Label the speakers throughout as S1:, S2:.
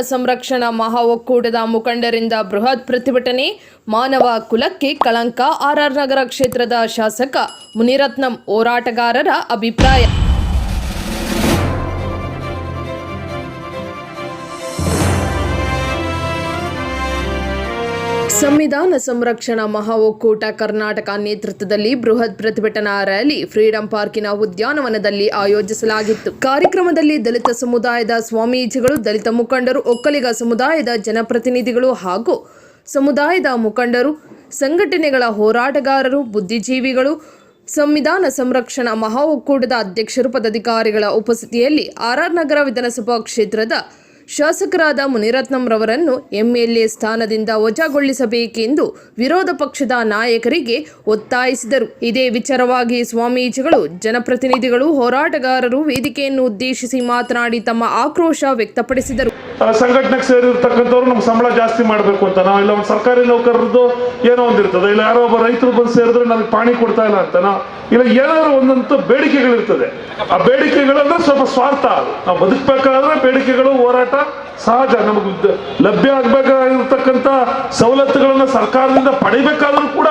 S1: ಸಂರಕ್ಷಣಾ ಮಹಾ ಒಕ್ಕೂಟದ ಮುಖಂಡರಿಂದ ಬೃಹತ್ ಪ್ರತಿಭಟನೆ ಮಾನವ ಕುಲಕ್ಕೆ ಕಳಂಕ. ಆರ್ಆರ್ ನಗರ ಕ್ಷೇತ್ರದ ಶಾಸಕ ಮುನಿರತ್ನಂ ಹೋರಾಟಗಾರರ ಅಭಿಪ್ರಾಯ. ಸಂವಿಧಾನ ಸಂರಕ್ಷಣಾ ಮಹಾ ಒಕ್ಕೂಟ ಕರ್ನಾಟಕ ನೇತೃತ್ವದಲ್ಲಿ ಬೃಹತ್ ಪ್ರತಿಭಟನಾ ರ್ಯಾಲಿ ಫ್ರೀಡಂ ಪಾರ್ಕಿನ ಉದ್ಯಾನವನದಲ್ಲಿ ಆಯೋಜಿಸಲಾಗಿತ್ತು. ಕಾರ್ಯಕ್ರಮದಲ್ಲಿ ದಲಿತ ಸಮುದಾಯದ ಸ್ವಾಮೀಜಿಗಳು, ದಲಿತ ಮುಖಂಡರು, ಒಕ್ಕಲಿಗ ಸಮುದಾಯದ ಜನಪ್ರತಿನಿಧಿಗಳು ಹಾಗೂ ಸಮುದಾಯದ ಮುಖಂಡರು, ಸಂಘಟನೆಗಳ ಹೋರಾಟಗಾರರು, ಬುದ್ಧಿಜೀವಿಗಳು, ಸಂವಿಧಾನ ಸಂರಕ್ಷಣಾ ಮಹಾ ಒಕ್ಕೂಟದ ಅಧ್ಯಕ್ಷರು, ಪದಾಧಿಕಾರಿಗಳ ಉಪಸ್ಥಿತಿಯಲ್ಲಿ ಆರ್ಆರ್ ನಗರ ವಿಧಾನಸಭಾ ಕ್ಷೇತ್ರದ ಶಾಸಕರಾದ ಮುನಿರತ್ನಂರವರನ್ನು ಎಂಎಲ್ಎ ಸ್ಥಾನದಿಂದ ವಜಾಗೊಳಿಸಬೇಕೆಂದು ವಿರೋಧ ಪಕ್ಷದ ನಾಯಕರಿಗೆ ಒತ್ತಾಯಿಸಿದರು. ಇದೇ ವಿಚಾರವಾಗಿ ಸ್ವಾಮೀಜಿಗಳು, ಜನಪ್ರತಿನಿಧಿಗಳು, ಹೋರಾಟಗಾರರು ವೇದಿಕೆಯನ್ನು ಉದ್ದೇಶಿಸಿ ಮಾತನಾಡಿ ತಮ್ಮ ಆಕ್ರೋಶ ವ್ಯಕ್ತಪಡಿಸಿದರು.
S2: ಸಂಘಟನೆಗೆ ಸೇರಿರ್ತಕ್ಕಂಥವ್ರು ನಮ್ಗೆ ಸಂಬಳ ಜಾಸ್ತಿ ಮಾಡಬೇಕು ಅಂತ. ನಾವು ಇಲ್ಲ ಒಂದು ಸರ್ಕಾರಿ ನೌಕರರದ್ದು ಏನೋ ಒಂದಿರ್ತದೆ ಇಲ್ಲ ಯಾರೋ ಒಬ್ಬ ರೈತರು ಬಂದು ಸೇರಿದ್ರೆ ನನಗೆ ಪಾಣಿ ಕೊಡ್ತಾ ಇಲ್ಲ ಅಂತನೋ ಇಲ್ಲ ಏನಾದ್ರು ಒಂದಂತೂ ಬೇಡಿಕೆಗಳಿರ್ತದೆ. ಆ ಬೇಡಿಕೆಗಳಂದ್ರೆ ಸ್ವಲ್ಪ ಸ್ವಾರ್ಥ ಅದು. ನಾವು ಬದುಕಬೇಕಾದ್ರೆ ಬೇಡಿಕೆಗಳು, ಹೋರಾಟ ಸಹಜ ನಮಗೆ ಲಭ್ಯ ಆಗ್ಬೇಕಾಗಿರ್ತಕ್ಕಂಥ ಸವಲತ್ತುಗಳನ್ನ ಸರ್ಕಾರದಿಂದ ಪಡಿಬೇಕಾದ್ರೂ ಕೂಡ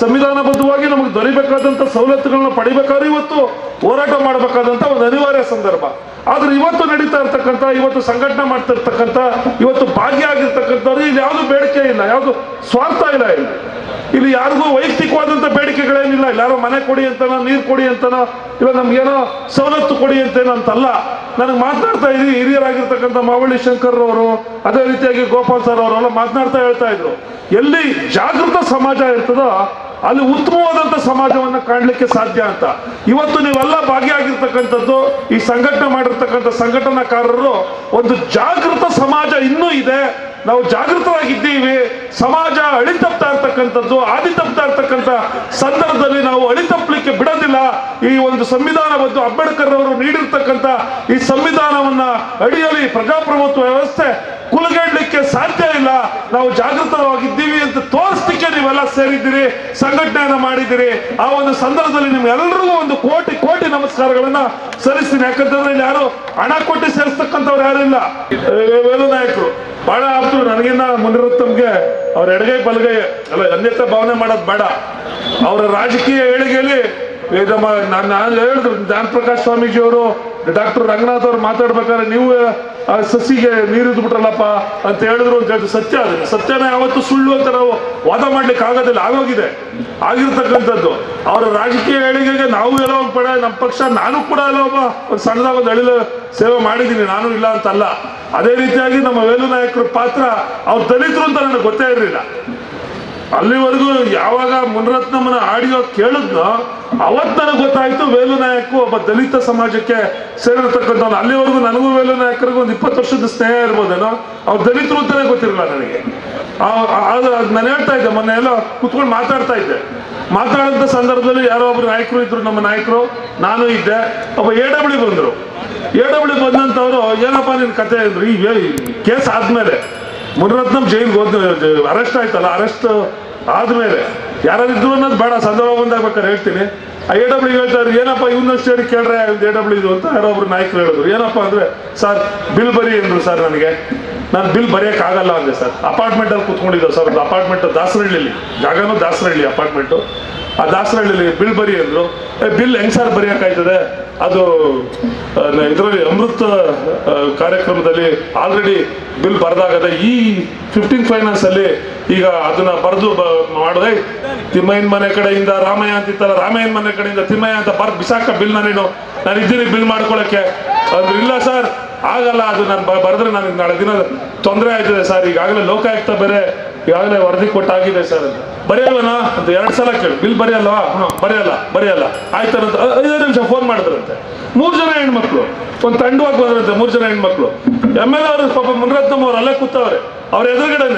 S2: ಸಂವಿಧಾನಬದ್ಧವಾಗಿ ನಮಗೆ ದೊರಿಬೇಕಾದಂಥ ಸವಲತ್ತುಗಳನ್ನ ಪಡಿಬೇಕಾದ್ರೆ ಇವತ್ತು ಹೋರಾಟ ಮಾಡಬೇಕಾದಂಥ ಒಂದು ಅನಿವಾರ್ಯ ಸಂದರ್ಭ. ಆದ್ರೆ ಇವತ್ತು ನಡೀತಾ ಇರ್ತಕ್ಕಂಥ, ಇವತ್ತು ಸಂಘಟನೆ ಮಾಡ್ತಾ ಇರ್ತಕ್ಕಂಥ, ಇವತ್ತು ಭಾಗಿಯಾಗಿರ್ತಕ್ಕಂಥವ್ರು ಇಲ್ಲಿ ಯಾವುದು ಬೇಡಿಕೆ ಇಲ್ಲ, ಯಾವುದು ಸ್ವಾರ್ಥ ಇಲ್ಲ ಇಲ್ಲಿ. ಇಲ್ಲಿ ಯಾರಿಗೂ ವೈಯಕ್ತಿಕವಾದಂಥ ಬೇಡಿಕೆಗಳೇನಿಲ್ಲ ಯಾರೋ ಮನೆ ಕೊಡಿ ಅಂತನೋ, ನೀರು ಕೊಡಿ ಅಂತನೋ, ಇಲ್ಲ ನಮ್ಗೇನೋ ಸವಲತ್ತು ಕೊಡಿ ಅಂತೇನೋ ಅಂತಲ್ಲ. ನನಗೆ ಮಾತನಾಡ್ತಾ ಇದ್ರಿ ಹಿರಿಯರಾಗಿರ್ತಕ್ಕಂಥ ಮಾವಳ್ಳಿ ಶಂಕರ್ ಅವರು ಅದೇ ರೀತಿಯಾಗಿ ಗೋಪಾಲ್ ಸರ್ ಅವರೆಲ್ಲ ಮಾತನಾಡ್ತಾ ಹೇಳ್ತಾ ಇದ್ರು. ಎಲ್ಲಿ ಜಾಗೃತ ಸಮಾಜ ಇರ್ತದೋ ಅಲ್ಲಿ ಉತ್ತಮವಾದಂಥ ಸಮಾಜವನ್ನ ಕಾಣಲಿಕ್ಕೆ ಸಾಧ್ಯ ಅಂತ. ಇವತ್ತು ನೀವೆಲ್ಲ ಭಾಗಿಯಾಗಿರ್ತಕ್ಕಂಥದ್ದು, ಈ ಸಂಘಟನೆ ಮಾಡಿರ್ತಕ್ಕಂಥ ಸಂಘಟನಾಕಾರರು, ಒಂದು ಜಾಗೃತ ಸಮಾಜ ಇನ್ನೂ ಇದೆ. ನಾವು ಜಾಗೃತವಾಗಿದ್ದೀವಿ. ಸಮಾಜ ಅಳಿತಪ್ತಾ ಇರ್ತಕ್ಕಂಥದ್ದು ಆದಿ ತಪ್ತಾ ಇರ್ತಕ್ಕಂಥ ಸಂದರ್ಭದಲ್ಲಿ ನಾವು ಅಳಿತಪ್ಪಲಿಕ್ಕೆ ಬಿಡೋದಿಲ್ಲ. ಈ ಒಂದು ಸಂವಿಧಾನಬದ್ಧ ಅಂಬೇಡ್ಕರ್ ಅವರು ನೀಡಿರ್ತಕ್ಕಂಥ ಈ ಸಂವಿಧಾನವನ್ನ ಅಡಿಯಲ್ಲಿ ಪ್ರಜಾಪ್ರಭುತ್ವ ವ್ಯವಸ್ಥೆ ಕುಲಗೆಡ್ಲಿಕ್ಕೆ ಸಾಧ್ಯ ಇಲ್ಲ. ನಾವು ಜಾಗೃತವಾಗಿದ್ದೀವಿ ಅಂತ ತೋರಿಸ್ಲಿಕ್ಕೆ ನೀವೆಲ್ಲ ಸೇರಿದ್ದೀರಿ, ಸಂಘಟನೆಯನ್ನು ಮಾಡಿದ್ದೀರಿ. ಆ ಒಂದು ಸಂದರ್ಭದಲ್ಲಿ ನಿಮ್ಗೆಲ್ಲರಿಗೂ ಒಂದು ಕೋಟಿ ಕೋಟಿ ನಮಸ್ಕಾರಗಳನ್ನ ಸಲ್ಲಿಸ್ತೀನಿ. ಯಾಕಂತಂದ್ರೆ ಯಾರು ಹಣ ಕೊಟ್ಟು ಸೇರಿಸ್ತಕ್ಕಂಥವ್ರು ಯಾರು ಇಲ್ಲ. ವೇಲು ನಾಯಕರು. ಬಹಳ ಆಪ್ತು ನನಗಿನ್ನ ಮುನಿರುತ್ತಮ್ಗೆ ಅವ್ರ ಎಡಗೈ, ಬಲಗೈ ಅಲ್ಲ ಅನ್ಯತಾ ಭಾವನೆ ಮಾಡೋದು ಬೇಡ. ಅವರ ರಾಜಕೀಯ ಏಳಿಗೆಯಲ್ಲಿ ನಮ್ಮ ನಾನು ನಾನು ಹೇಳಿದ್ರು ಜ್ಞಾನ ಪ್ರಕಾಶ್ ಸ್ವಾಮೀಜಿ ಅವರು ಡಾಕ್ಟರ್ ರಂಗನಾಥ್ ಅವ್ರು ಮಾತಾಡ್ಬೇಕಾದ್ರೆ ನೀವು, ಆ, ಸಸಿಗೆ ನೀರು ಬಿಟ್ರಲ್ಲಪ್ಪ ಅಂತ ಹೇಳಿದ್ರು ಅಂತ ಹೇಳಿದ್ರು. ಸತ್ಯ ಅದು. ಸತ್ಯನ ಯಾವತ್ತು ಸುಳ್ಳು ಅಂತ ನಾವು ವಾದ ಮಾಡ್ಲಿಕ್ಕೆ ಆಗೋದಿಲ್ಲ. ಆಗೋಗಿದೆ. ಆಗಿರ್ತಕ್ಕಂಥದ್ದು. ಅವರ ರಾಜಕೀಯ ಏಳಿಗೆಗೆ ನಾವು ಎಲ್ಲೋ ಒಂದು ಪಡೆ ನಮ್ಮ ಪಕ್ಷ ನಾನು ಕೂಡ ಎಲ್ಲೋ ಒಬ್ಬ ಒಂದು ಸಣ್ಣದಾಗ ಒಂದು ಅಳಿಲು ಸೇವೆ ಮಾಡಿದ್ದೀನಿ. ನಾನು ಇಲ್ಲ ಅಂತಲ್ಲ. ಅದೇ ರೀತಿಯಾಗಿ ನಮ್ಮ ವೇಲು ನಾಯಕರ ಪಾತ್ರ ಅವ್ರು ದಲಿತರು ಅಂತ ನನಗೆ ಗೊತ್ತೇ ಇರಲಿಲ್ಲ. ಅಲ್ಲಿವರೆಗೂ ಯಾವಾಗ ಮುನರತ್ನಮ್ಮನ ಆಡಿಯೋ ಕೇಳಿದ್ನೋ ಅವತ್ತು ನನಗೆ ಗೊತ್ತಾಯ್ತು ವೇಲು ನಾಯಕು ಒಬ್ಬ ದಲಿತ ಸಮಾಜಕ್ಕೆ ಸೇರಿರ್ತಕ್ಕಂಥವ್ನು. ಅಲ್ಲಿವರೆಗೂ ನನಗೂ ವೇಲು ನಾಯಕರಿಗೂ ಒಂದು ಇಪ್ಪತ್ತು ವರ್ಷದ ಸ್ನೇಹ ಇರ್ಬೋದೇನೋ? ಅವ್ರು ದಲಿತರು ಅಂತಾನೆ ಗೊತ್ತಿರಲಿಲ್ಲ ನನಗೆ. ಅದು ನಾನು ಹೇಳ್ತಾ ಇದ್ದೆ ಮೊನ್ನೆ ಎಲ್ಲ ಕುತ್ಕೊಂಡು ಮಾತಾಡ್ತಾ ಇದ್ದೆ. ಮಾತಾಡಿದ ಸಂದರ್ಭದಲ್ಲಿ ಯಾರೋ ಒಬ್ರು ನಾಯಕರು ಇದ್ರು, ನಮ್ಮ ನಾಯಕರು. ನಾನು ಇದ್ದೆ. ಒಬ್ಬ ಎ ಡಬ್ಲ್ಯೂ ಬಂದರು. ಎ ಡಬ್ಲ್ಯೂ ಏನಪ್ಪ ನಿನ್ನ ಕತೆ ಅಂದ್ರು. ಈ ಕೇಸ್ ಆದ್ಮೇಲೆ ಮುನರತ್ನಮ್ ಜೈಲ್ಗೆ ಹೋದ್, ಅರೆಸ್ಟ್ ಆಯ್ತಲ್ಲ, ಅರೆಸ್ಟ್ ಆದ್ಮೇಲೆ ಯಾರಾದ್ರು ಅನ್ನೋದು ಬೇಡ, ಸಂದರ್ಭ ಬಂದಾಗ ಹೇಳ್ತೀನಿ. ಎ ಡಬ್ಲ್ಯೂ ಹೇಳ್ತಾರೆ, ಏನಪ್ಪ ಇವನ್ನಷ್ಟು ಹೇಳಿ ಕೇಳ್ರೆ ಎ ಡಬ್ಲ್ಯೂ ಇದು ಅಂತ ಯಾರೋ ಒಬ್ರು ನಾಯಕರು ಹೇಳಿದ್ರು. ಏನಪ್ಪ ಅಂದ್ರೆ, ಸರ್, ಬಿಲ್ ಬರಿ ಅಂದ್ರು ಸರ್ ನನಗೆ. ನಾನು ಬಿಲ್ ಬರೆಯಕ್ ಆಗಲ್ಲ ಅಂದೆ ಸರ್. ಅಪಾರ್ಟ್ಮೆಂಟ್ ಅಲ್ಲಿ ಕುತ್ಕೊಂಡಿದ್ದೆ ಸರ್ ಒಂದು ಅಪಾರ್ಟ್ಮೆಂಟ್ ದಾಸರಹಳ್ಳಿಲಿ. ಜಾಗನೂ ದಾಸರಹಳ್ಳಿ ಅಪಾರ್ಟ್ಮೆಂಟು ಆ ದಾಸರಹಳ್ಳಿಲಿ ಬಿಲ್ ಬರಿ ಅಂದ್ರು ಬಿಲ್ ಹೆಂಗ್ ಸರ್ ಬರೆಯೋಕ್ಕಾಯ್ತದೆ ಅದು ಇದರಲ್ಲಿ ಅಮೃತ ಕಾರ್ಯಕ್ರಮದಲ್ಲಿ ಆಲ್ರೆಡಿ ಬಿಲ್ ಬರೆದಾಗದೆ ಈ ಫಿಫ್ಟೀನ್ ಫೈನಾನ್ಸ್ ಅಲ್ಲಿ ಈಗ ಅದನ್ನ ಬರೆದು ಮಾಡಿದೆ. ತಿಮ್ಮಯ್ಯನ ಮನೆ ಕಡೆಯಿಂದ ರಾಮಯ್ಯ ಅಂತಿತ್ತಲ್ಲ ರಾಮಯ್ಯನ ಮನೆ ಕಡೆಯಿಂದ ತಿಮ್ಮಯ್ಯ ಅಂತ ಬರ್ ಬಿಸಾಕ ಬಿಲ್ ನಾನೇನು ನಾನು ಇದ್ದೀನಿ ಬಿಲ್ ಮಾಡ್ಕೊಳಕ್ಕೆ. ಅಂದ್ರೆ ಇಲ್ಲ ಸರ್, ಆಗಲ್ಲ ಅದು ನಾನು ಬರೆದ್ರೆ ನನಗೆ ನಾಳೆ ದಿನ ತೊಂದರೆ ಆಯ್ತದೆ ಸರ್. ಈಗಾಗಲೇ ಲೋಕಾಯುಕ್ತ ಬೇರೆ ಈಗಾಗಲೇ ವರದಿ ಕೊಟ್ಟಾಗಿದೆ ಸರ್ ಅಂತ. ಬರೆಯಲ್ವನ ಅಂತ ಎರಡು ಸಲ ಕೇಳಿ. ಬಿಲ್ ಬರೆಯಲ್ವಾ? ಹಾಂ, ಬರೆಯಲ್ಲ ಬರೆಯಲ್ಲ. ಆಯ್ತಾರಂತ ಐದು ನಿಮಿಷ ಫೋನ್ ಮಾಡಿದ್ರಂತೆ. ಮೂರು ಜನ ಹೆಣ್ಮಕ್ಳು, ಒಂದು ತಂಡವಾಗಿ ಬಂದ್ರಂತೆ ಮೂರು ಜನ ಹೆಣ್ಮಕ್ಳು. ಎಂ ಎಲ್ ಅವರು ಪಾಪ ಮುನರತ್ನಮ್ ಅವ್ರು ಅಲ್ಲೇ ಕೂತವ್ರೆ. ಅವ್ರ ಎದುರುಗಡೆ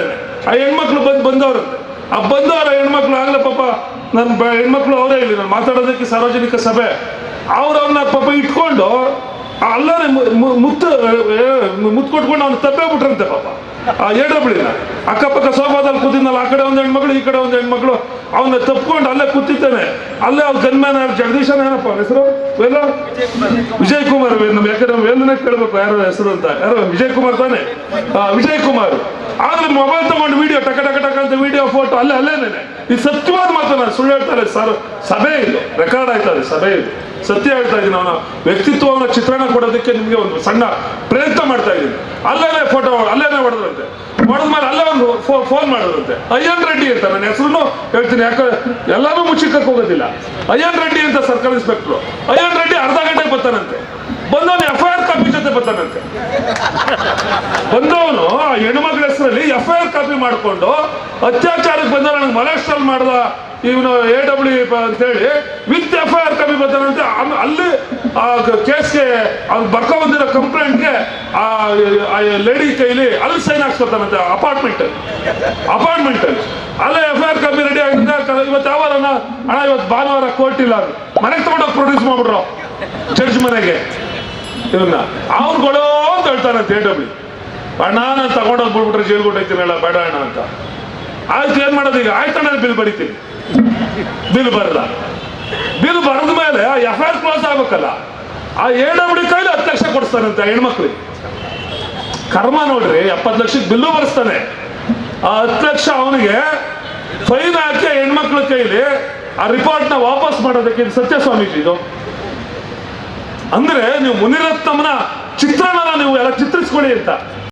S2: ಆ ಹೆಣ್ಮಕ್ಳು ಬಂದು, ಬಂದವ್ರಂತೆ. ಆ ಬಂದವರ ಹೆಣ್ಮಕ್ಳು ಆಗಲೇ ಪಾಪ ನನ್ನ ಹೆಣ್ಮಕ್ಳು ಅವರೇ ಇಲ್ಲಿ. ನಾನು ಮಾತಾಡೋದಕ್ಕೆ ಸಾರ್ವಜನಿಕ ಸಭೆ. ಅವ್ರು ಅವ್ರನ್ನ ಪಾಪ ಇಟ್ಕೊಂಡು ಅಲ್ಲೇ ಮುತ್ತು ಮುತ್ತು ಕೊಟ್ಕೊಂಡು ಅವ್ನು ತಪ್ಪೇ ಬಿಟ್ರಂತೆ ಪಾಪ. ಆ ಎ ಬಿಡಿಲ್ಲ ಅಕ್ಕಪಕ್ಕ ಸೋಫಾದಲ್ಲಿ ಕೂತಿದ್ನಲ್ಲ, ಆ ಕಡೆ ಒಂದು ಹೆಣ್ಮಗಳು, ಈ ಕಡೆ ಒಂದು ಹೆಣ್ಮಗಳು. ಅವನ್ನ ತಪ್ಕೊಂಡು ಅಲ್ಲೇ ಕೂತಿದ್ದಾನೆ. ಅಲ್ಲೇ ಅವ್ರ ಗನ್ಮ್ಯಾನ್ ಯಾರು? ಜಗದೀಶನ ಏನಪ್ಪ ಅವ್ನ ಹೆಸರು? ವೇಲು ವಿಜಯ್ ಕುಮಾರ್ ಯಾಕಂದ್ರೆ ಕೇಳ್ಬೇಕು ಯಾರು ಹೆಸರು ಅಂತ. ಯಾರೋ? ವಿಜಯ್ ಕುಮಾರ್ ತಾನೆ? ವಿಜಯ್ ಕುಮಾರ್ ಆದ್ರೆ ಮೊಬೈಲ್ ತಗೊಂಡು ವಿಡಿಯೋ ಟಕ ಟಕ ಟಕ ಅಂತ ವಿಡಿಯೋ ಫೋಟೋ ಅಲ್ಲೇ ಅಲ್ಲೇನೆ ಇದು ಸತ್ಯವಾದ ಮಾತು ನಾನು ಸುಳ್ಳು ಹೇಳ್ತಾರೆ, ಸರ್, ಸಭೆ ಇದು ರೆಕಾರ್ಡ್ ಆಯ್ತಾರೆ ಸಭೆ ಇದು. ಸತ್ಯ ಹೇಳ್ತಾ ಇದ್ದೀನಿ ಅವನ. ವ್ಯಕ್ತಿತ್ವವನ್ನ ಚಿತ್ರಣ ಕೊಡೋದಕ್ಕೆ ನಿಮಗೆ ಒಂದು ಸಣ್ಣ ಪ್ರಯತ್ನ ಮಾಡ್ತಾ ಇದ್ದೀನಿ. ಅಲ್ಲೇನೆ ಫೋಟೋ ಅಲ್ಲೇನೆ ಹೊಡೆದ್ರಂತೆ ಹೊಡೆದ್ಮೇಲೆ ಅಲ್ಲೇ ಒಂದು ಫೋನ್ ಮಾಡಿದ್ರಂತೆ ಅಯ್ಯನ್ ರೆಡ್ಡಿ ಅಂತ ನನ್ನ ಹೆಸರು ಹೇಳ್ತೀನಿ ಯಾಕಂದ್ರೆ ಎಲ್ಲಾನು ಮುಚ್ಚಿಕ್ಕಕ್ಕೆ ಹೋಗೋದಿಲ್ಲ. ಅಯ್ಯನ್ ರೆಡ್ಡಿ ಅಂತ ಸರ್ಕಲ್ ಇನ್ಸ್ಪೆಕ್ಟ್ರು ಅಯ್ಯನ್ ರೆಡ್ಡಿ ಅರ್ಧ ಗಂಟೆಗೆ ಬರ್ತಾನಂತೆ. ಬಂದವನು ಎಫ್ ಜೊತೆ ಬರ್ತಾನಂತೆ ಬಂದವನು, ಆ ಹೆಣ್ಮಗಳ ಹೆಸರಲ್ಲಿ ಎಫ್ ಐ ಆರ್ ಕಾಪಿ ಮಾಡಿಕೊಂಡು ಅತ್ಯಾಚಾರಕ್ಕೆ ಬಂದ ನನಗೆ ಮಲೆಸ್ಟ್ರಲ್ ಮಾಡ್ದ ಇವನು ಎ ಡಬ್ಲ್ಯೂ ಅಂತೇಳಿ with F I R copy ಬರ್ತಾನಂತೆ ಅಲ್ಲಿ ಆ ಕೇಸ್ಗೆ ಅವ್ನು ಬರ್ಕೊ ಬಂದಿರೋ ಕಂಪ್ಲೇಂಟ್ಗೆ ಆ ಲೇಡಿ ಕೈಲಿ ಅಲ್ಲಿ ಸೈನ್ ಹಾಕ್ಸ್ಕೊತಾನಂತೆ ಅಪಾರ್ಟ್ಮೆಂಟ್ ಅಪಾರ್ಟ್ಮೆಂಟ್ ಅಲ್ಲಿ. F I R copy ready ಆಗಿದ್ದ ಇವತ್ತು ಯಾವ ಅಣ್ಣ, ಇವತ್ತು ಭಾನುವಾರ ಕೋರ್ಟ್ ಇಲ್ಲ ಅದು. ಮನೆಗೆ ತಗೊಂಡೋಗಿ ಪ್ರೊಡ್ಯೂಸ್ ಮಾಡ್ಬಿಡ್ರು ಜಡ್ಜ್ ಮನೆಗೆ. ಇವನ್ನ ಕೊಡೋ ಅಂತ ಹೇಳ್ತಾನೆ ಡಬ್ಲ್ಯೂ ಅಣ್ಣ, ನಾನು ತಗೊಂಡೋಗಿ ಬಿಡ್ಬಿಟ್ರೆ ಜೈಲ್ ಕೊಟ್ಟೈತೀನಲ್ಲ ಬೇಡ ಅಣ್ಣ ಅಂತ. ಆಯ್ತು, ಏನ್ ಮಾಡೋದು ಈಗ? ಆಯ್ತಣ್ಣ ಬಿಲ್ ಬರಿತೀನಿ. ಬಿಲ್ ಬರಲ್ಲ. ಬಿಲ್ ಬರೆದ ಮೇಲೆ ಎಫ್ ಐ ಆರ್ ಕ್ಲೋಸ್ ಆಗ್ಬೇಕಲ್ಲ. ಆ ಡಬ್ಲ್ಯೂ ಕೈಲಿ ಹತ್ತು ಲಕ್ಷ ಕೊಡಿಸ್ತಾನಂತೆ ಹೆಣ್ಮಕ್ಳಿಗೆ. ಕರ್ಮ ನೋಡ್ರಿ, ಎಪ್ಪತ್ತು ಲಕ್ಷಕ್ಕೆ ಬಿಲ್ಲು ಬರೆಸ್ತಾನೆ. ಆ ಹತ್ತು ಲಕ್ಷ ಅವನಿಗೆ ಫೈನ್ ಹಾಕಿ ಹೆಣ್ಮಕ್ಳ ಕೈಲಿ ಆ ರಿಪೋರ್ಟ್ನ ವಾಪಸ್ ಮಾಡೋದಕ್ಕೆ ಸತ್ಯ ಸ್ವಾಮೀಜಿ ಇದು. ಅಂದ್ರೆ ನೀವು ಮುನಿರತ್ನಮ್ಮನ ಚಿತ್ರಣನ ನೀವು ಎಲ್ಲ ಚಿತ್ರಿಸ್ಕೊಳ್ಳಿ ಅಂತ.